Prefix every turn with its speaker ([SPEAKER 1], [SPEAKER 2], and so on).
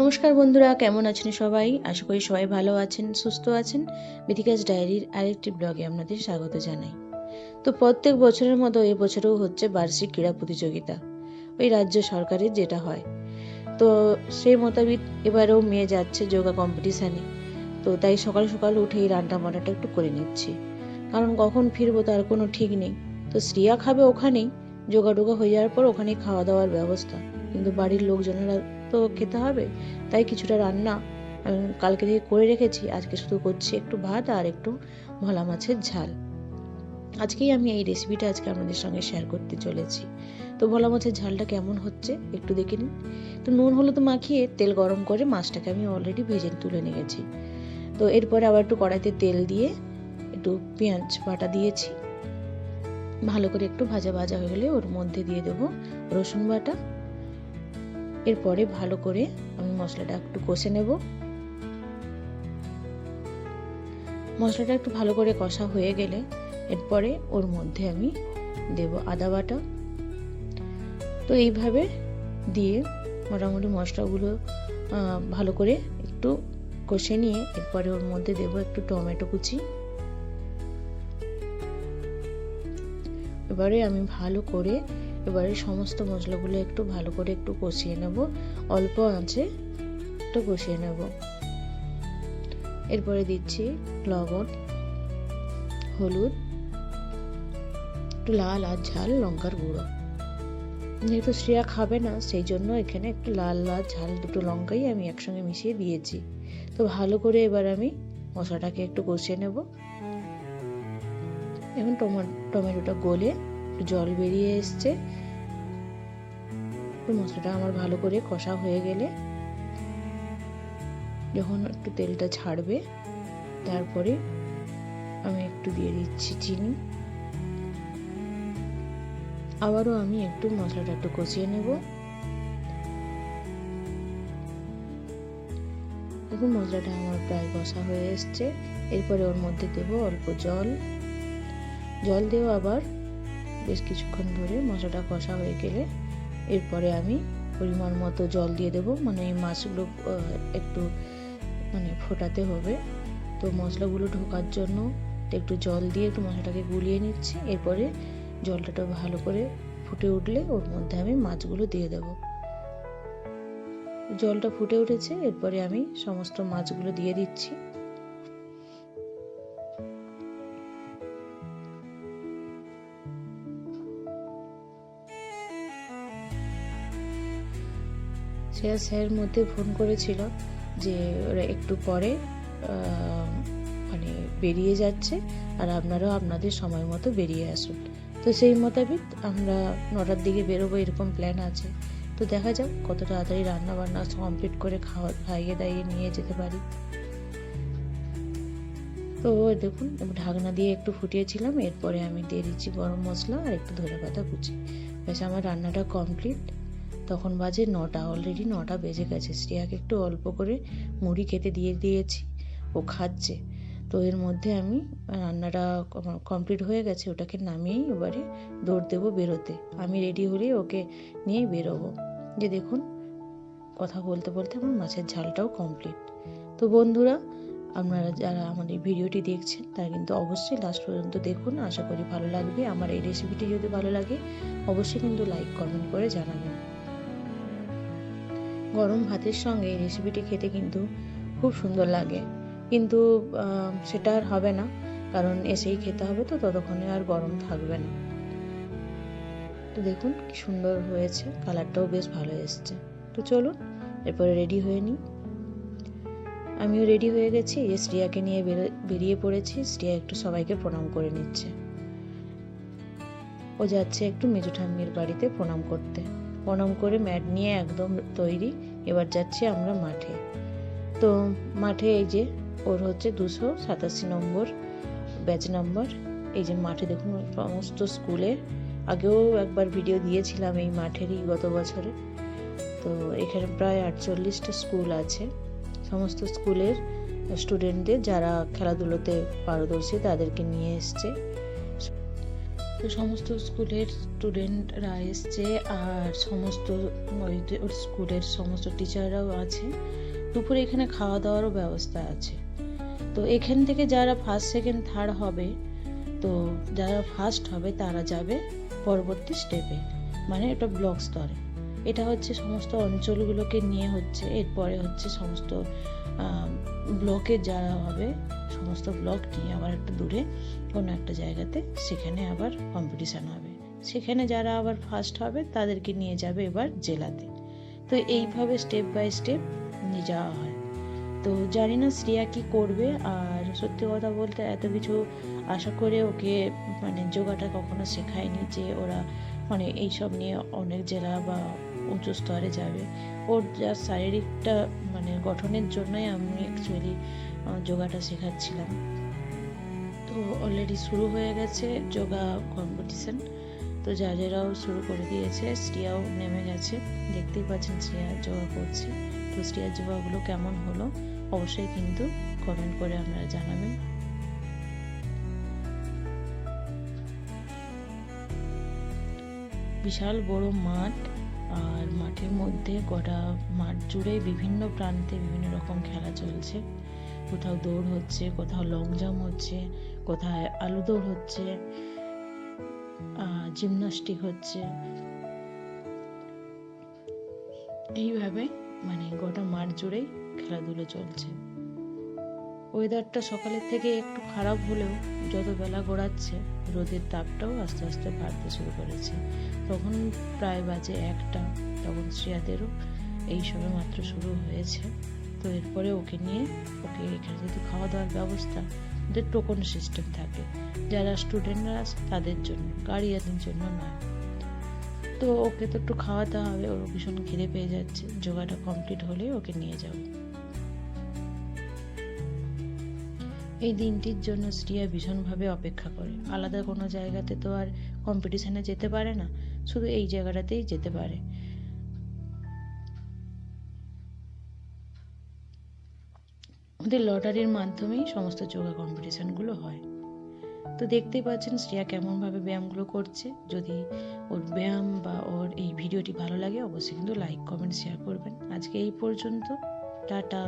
[SPEAKER 1] নমস্কার বন্ধুরা, কেমন আছেন সবাই? আশা করি সবাই ভালো আছেন, সুস্থ আছেন। বিথিকাস ডায়েরির আরেকটি ব্লগে আপনাদের স্বাগত জানাই। তো প্রত্যেক বছরের মতো এবছরেও হচ্ছে বার্ষিক ক্রীড়া প্রতিযোগিতা, ওই রাজ্য সরকারের যেটা হয়। তো সেই মোতাবিক এবারেও মেয়ে যাচ্ছে যোগা কম্পিটিশানে তো তাই সকাল সকাল উঠেই রান্না বান্নাটা একটু করে নিচ্ছি। কারণ কখন ফিরবো তার কোনো ঠিক নেই। তো শ্রিয়া খাবে ওখানেই যোগা টোগা হয়ে যাওয়ার পর ওখানেই খাওয়া দাওয়ার ব্যবস্থা। কিন্তু বাড়ির লোকজনেরা তো খেতে হবে, তাই কিছুটা রান্না আমি কালকে থেকে করে রেখেছি। আজকে শুধু করছি একটু ভাত আর একটু ভোলা মাছের ঝাল। আজকেই আমি এই রেসিপিটা আজকে আপনাদের সঙ্গে শেয়ার করতে চলেছি। তো ভোলা মাছের ঝালটা কেমন হচ্ছে একটু দেখে নিন। তো নুন হলুদ মাখিয়ে তেল গরম করে মাছটাকে আমি অলরেডি ভেজে তুলে নিয়েছি। তো এরপরে আবার একটু কড়াইতে তেল দিয়ে একটু পেঁয়াজ বাটা দিয়েছি। ভালো করে একটু ভাজা ভাজা হয়ে গেলে ওর মধ্যে দিয়ে দেবো রসুন বাটা এরপরে ভালো করে আমি মশলাটা একটু কষে নেব। মশলাটা একটু ভালো করে কষা হয়ে গেলে এরপরে ওর মধ্যে আমি দেব আদা বাটা। তো এইভাবে দিয়ে মোটামুটি মশলাগুলো ভালো করে একটু কষে নিয়ে এরপরে ওর মধ্যে দেব একটু টমেটো কুচি। এবারে আমি ভালো করে এবারে সমস্ত মশলাগুলো একটু ভালো করে একটু কষিয়ে নেব, অল্প আঁচে একটু কষিয়ে নেব। এরপরে দিচ্ছি লবণ, হলুদ, একটু লাল আর ঝাল লঙ্কার গুঁড়ো। যেহেতু শ্রেয়া খাবে না, সেই জন্য এখানে একটু লাল লাল ঝাল দুটো লঙ্কাই আমি একসঙ্গে মিশিয়ে দিয়েছি। তো ভালো করে এবার আমি মশলাটাকে একটু কষিয়ে নেব। এখন টমেটোটা গলে জল বেরিয়ে এসছে। মশলাটা আমার ভালো করে কষা হয়ে গেলে যখন একটু তেলটা ছাড়বে, তারপরে আমি একটু দিয়ে দিচ্ছি চিনি। আবারও আমি একটু মশলাটা একটু কষিয়ে নেব। দেখুন, মশলাটা আমার প্রায় কষা হয়ে এসছে। এরপরে ওর মধ্যে দেব অল্প জল। জল দেবো আবার বেশ কিছুক্ষণ ধরে মশলাটা কষা হয়ে গেলে এরপরে আমি পরিমাণ মতো জল দিয়ে দেব। মানে এই মাছগুলো একটু মানে ফোটাতে হবে। তো মশলাগুলো ঢোকার জন্য একটু জল দিয়ে একটু মশলাটাকে গুলিয়ে নিচ্ছি। এরপরে জলটা ভালো করে ফুটে উঠলে ওর মধ্যে আমি মাছগুলো দিয়ে দেব। জলটা ফুটে উঠেছে। এরপরে আমি সমস্ত মাছগুলো দিয়ে দিচ্ছি। সে স্যার মধ্যে ফোন করেছিল যে ওরা একটু পরে মানে বেরিয়ে যাচ্ছে আর আপনারাও আপনাদের সময় মতো বেরিয়ে আসুন। তো সেই মোতাবেক আমরা নটার দিকে বেরোবো, এরকম প্ল্যান আছে। তো দেখা যাক কত তাড়াতাড়ি রান্না বান্না কমপ্লিট করে খাওয়া, খাইয়ে দাইয়ে নিয়ে যেতে পারি। তো দেখুন, ঢাকনা দিয়ে একটু ফুটিয়েছিলাম, এরপরে আমি দিয়ে দিচ্ছি গরম মশলা আর একটু ধনে পাতা কুচি। ব্যাস, আমার রান্নাটা কমপ্লিট তখন বাজে নটা অলরেডি নটা বেজে গেছে। শ্রেয়াকে একটু অল্প করে মুড়ি খেতে দিয়ে দিয়েছি, ও খাচ্ছে। তো এর মধ্যে আমি রান্নাটা কমপ্লিট হয়ে গেছে, ওটাকে নামিয়েই এবারে দৌড় দেবো বেরোতে। আমি রেডি হলেই ওকে নিয়েই বেরোবো। যে দেখুন, কথা বলতে বলতে আমার মাছের ঝালটাও কমপ্লিট তো বন্ধুরা, আপনারা যারা আমাদের ভিডিওটি দেখছেন, তারা কিন্তু অবশ্যই লাস্ট পর্যন্ত দেখুন। আশা করি ভালো লাগবে। আমার এই রেসিপিটি যদি ভালো লাগে, অবশ্যই কিন্তু লাইক কমেন্ট করে জানাবেন। গরম ভাতের সঙ্গে এই রেসিপিটি খেতে কিন্তু খুব সুন্দর লাগে। কিন্তু সেটা আর হবে না, কারণ এসেই খেতে হবে তো, ততক্ষণে আর গরম থাকবে না। তো দেখুন কি সুন্দর হয়েছে, কালারটাও বেশ ভালো এসছে। তো চলুন, এরপরে রেডি হয়ে নিই। আমিও রেডি হয়ে গেছি শ্রিয়াকে নিয়ে বেরিয়ে পড়েছি। শ্রিয়া একটু সবাইকে প্রণাম করে নিচ্ছে। ও যাচ্ছে একটু মেজু ঠাম্মির বাড়িতে প্রণাম করতে। প্রণাম করে ম্যাট নিয়ে একদম তৈরি। এবার যাচ্ছি আমরা মাঠে। তো মাঠে এই যে, ওর হচ্ছে দুশো সাতাশি নম্বর ব্যাচ নাম্বার। এই যে মাঠে দেখুন, সমস্ত স্কুলের আগেও একবার ভিডিও দিয়েছিলাম এই মাঠেরই গত বছরে। তো এখানে প্রায় আটচল্লিশটা স্কুল আছে। সমস্ত স্কুলের স্টুডেন্টদের যারা খেলাধুলোতে পারদর্শী তাদেরকে নিয়ে এসছে। তো সমস্ত স্কুলের স্টুডেন্টরা এসছে আর সমস্ত ওর স্কুলের সমস্ত টিচাররাও আছে। দুপুরে এখানে খাওয়া দাওয়ারও ব্যবস্থা আছে। তো এখান থেকে যারা ফার্স্ট সেকেন্ড থার্ড হবে, তো যারা ফার্স্ট হবে তারা যাবে পরবর্তী স্টেপে মানে এটা ব্লক স্তরে। এটা হচ্ছে সমস্ত অঞ্চলগুলোকে নিয়ে হচ্ছে, এরপরে হচ্ছে সমস্ত ব্লকে যারা হবে সমস্ত ব্লক নিয়ে আবার একটু দূরে কোনো একটা জায়গাতে সেখানে আবার কম্পিটিশান হবে। সেখানে যারা আবার ফার্স্ট হবে তাদেরকে নিয়ে যাবে এবার জেলাতে। তো এইভাবে স্টেপ বাই স্টেপ নিয়ে যাওয়া হয়। তো জানি না শ্রিয়া কি করবে আর সত্যি কথা বলতে এত কিছু আশা করে ওকে মানে যোগাটা কখনো শেখায়নি যে ওরা মানে এইসব নিয়ে অনেক জেলা বা উঁচু স্তরে যাবে। ওর যা শারীরিকটা মানে গঠনের জন্যই আমি অ্যাকচুয়ালি যোগাটা শেখাচ্ছিলাম। তো অলরেডি শুরু হয়ে গেছে যোগা কম্পিটিশন তো জাজেরাও শুরু করে দিয়েছে, শ্রিয়াও নেমে গেছে। দেখতেই পাচ্ছেন শ্রিয়া যোগা করছে। তো শ্রিয়ার যোগাগুলো কেমন হলো অবশ্যই কিন্তু কমেন্ট করে আপনারা জানাবেন। বিশাল বড় মাঠ। আর মাঠের মধ্যে গোটা মাঠ জুড়ে বিভিন্ন প্রান্তে বিভিন্ন রকম খেলা চলছে। কোথাও দৌড় হচ্ছে, কোথাও লং জাম্প হচ্ছে, কোথায় আলু দৌড় হচ্ছে জিমনাস্টিক হচ্ছে। এইভাবে মানে গোটা মাঠ জুড়েই খেলাধুলো চলছে। ওয়েদারটা সকালের থেকে একটু খারাপ হলেও যত বেলা গড়াচ্ছে, রোদের তাপটাও আস্তে আস্তে বাড়তে শুরু করেছে। তখন প্রায় বাজে একটা, তখন শ্রেয়াদেরও এই সময় মাত্র শুরু হয়েছে। তো এরপরে ওকে নিয়ে, ওকে এখানে যদি খাওয়া দাওয়ার ব্যবস্থা, ওদের টোকন সিস্টেম থাকে। যারা স্টুডেন্টরা আছে, তাদের জন্য, গার্ডিয়ানদের জন্য নয়। তো ওকে তো একটু খাওয়াতে হবে, ওর ভীষণ ঘিরে পেয়ে যাচ্ছে। যোগাটা কমপ্লিট হলেই ওকে নিয়ে যাব। এই দিনটির জন্য শ্রিয়া ভীষণভাবে অপেক্ষা করে। আলাদা কোনো জায়গাতে তো আর কম্পিটিশনে যেতে পারে না, শুধু এই জায়গাটাতেই যেতে পারে। ওদের লটারির মাধ্যমেই সমস্ত যোগা কম্পিটিশনগুলো হয়। তো দেখতেই পাচ্ছেন শ্রেয়া কেমনভাবে ব্যায়ামগুলো করছে। যদি ওর ব্যায়াম বা ওর এই ভিডিওটি ভালো লাগে, অবশ্যই কিন্তু লাইক কমেন্ট শেয়ার করবেন। আজকে এই পর্যন্ত। টাটা।